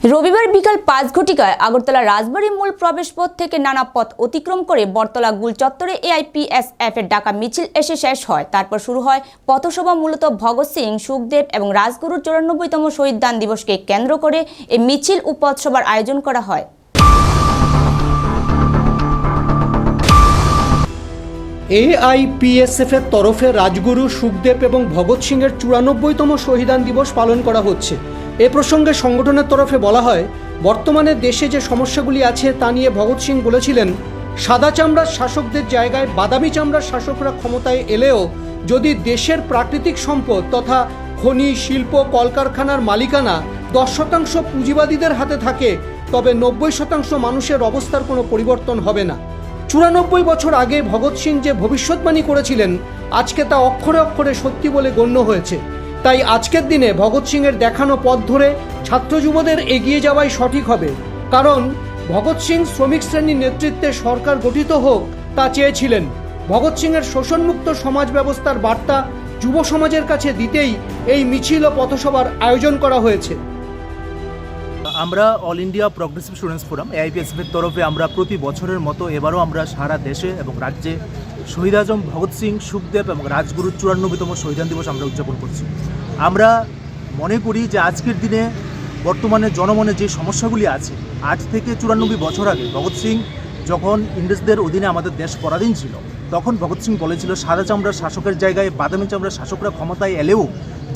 রবিবার বিকাল পাঁচ ঘটিকায় আগরতলা রাজবাড়ী মূল প্রবেশপথ থেকে নানা পথ অতিক্রম করে বটতলা গুল চত্বরে এআইপিএসএফ এর ডাকা মিছিল এসে শেষ হয়। তারপর শুরু হয় পথসভা মূলত ভগৎ সিং, সুখদেব এবং রাজগুরুর চুরানব্বইতম শহীদ দান দিবসকে কেন্দ্র করে এই মিছিল ও পথসভার আয়োজন করা হয়। এআইপিএসএফ এর তরফে রাজগুরু, সুখদেব এবং ভগৎ সিংয়ের চুরানব্বইতম শহীদান দিবস পালন করা হচ্ছে। এ প্রসঙ্গে সংগঠনের তরফে বলা হয়, বর্তমানে দেশে যে সমস্যাগুলি আছে তা নিয়ে ভগৎ সিং বলেছিলেন, সাদা চামড়ার শাসকদের জায়গায় বাদামি চামড়ার শাসকরা ক্ষমতায় এলেও যদি দেশের প্রাকৃতিক সম্পদ তথা খনি শিল্প, কলকারখানার মালিকানা দশ শতাংশ পুঁজিবাদীদের হাতে থাকে, তবে নব্বই শতাংশ মানুষের অবস্থার কোনো পরিবর্তন হবে না। চুরানব্বই বছর আগে ভগৎ সিং যে ভবিষ্যৎবাণী করেছিলেন, আজকে তা অক্ষরে অক্ষরে সত্যি বলে গণ্য হয়েছে। তাই আজকের দিনে ভগৎ সিংয়ের দেখানো পথ ধরে ছাত্র যুবদের এগিয়ে যাওয়াই সঠিক হবে। কারণ ভগৎ সিং শ্রমিক শ্রেণির নেতৃত্বে সরকার গঠিত হোক তা চেয়েছিলেন। ভগৎ সিংয়ের শোষণমুক্ত সমাজ ব্যবস্থার বার্তা যুব সমাজের কাছে দিতেই এই মিছিল ও পথসভার আয়োজন করা হয়েছে। আমরা All India Progressive Students Forum AIPSF এর তরফে আমরা প্রতি বছরের মতো এবারও আমরা সারা দেশে এবং রাজ্যে শহীদ আজম, ভগৎ সিং, সুখদেব এবং রাজগুরুর চুরানব্বইতম শহীদান দিবস আমরা উদযাপন করছি। আমরা মনে করি যে আজকের দিনে বর্তমানে জনমনে যে সমস্যাগুলি আছে আজ থেকে চুরানব্বই বছর আগে ভগৎ সিং যখন ইংরেজদের অধীনে আমাদের দেশ পরাধীন ছিল, তখন ভগৎ সিং বলেছিল, সাদা চামড়ার শাসকের জায়গায় বাদামি চামড়ার শাসকরা ক্ষমতায় এলেও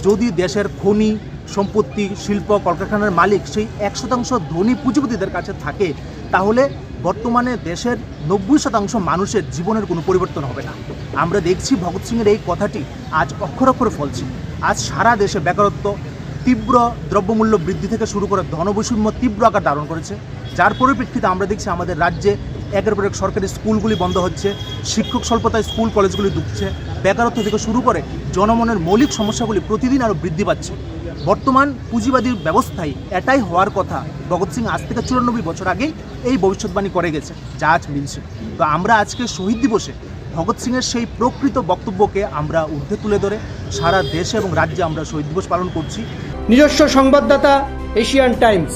যদি দেশের খনি, সম্পত্তি, শিল্প, কলকারখানার মালিক সেই এক শতাংশ ধনী পুঁজিপতিদের কাছে থাকে, তাহলে বর্তমানে দেশের নব্বই শতাংশ মানুষের জীবনের কোনো পরিবর্তন হবে না। আমরা দেখছি ভগৎ সিংয়ের এই কথাটি আজ অক্ষর অক্ষরে ফলছে। আজ সারা দেশে বেকারত্ব, তীব্র দ্রব্যমূল্য বৃদ্ধি থেকে শুরু করে ধনবৈষম্য তীব্র আকার ধারণ করেছে। যার পরিপ্রেক্ষিতে আমরা দেখছি আমাদের রাজ্যে একের পর এক সরকারি স্কুলগুলি বন্ধ হচ্ছে, শিক্ষক স্বল্পতায় স্কুল কলেজগুলি ডুবছে, বেকারত্ব থেকে শুরু করে জনমনের মৌলিক সমস্যাগুলি প্রতিদিন আরও বৃদ্ধি পাচ্ছে। বর্তমান পুঁজিবাদী ব্যবস্থায় এটাই হওয়ার কথা। ভগৎ সিং আজ থেকে চুরানব্বই বছর আগেই এই ভবিষ্যৎবাণী করে গেছে, যা আজ মিলছে। তো আমরা আজকে শহীদ দিবসে ভগৎ সিংয়ের সেই প্রকৃত বক্তব্যকে আমরা ঊর্ধ্বে তুলে ধরে সারা দেশে এবং রাজ্যে আমরা শহীদ দিবস পালন করছি। নিজস্ব সংবাদদাতা, এশিয়ান টাইমস।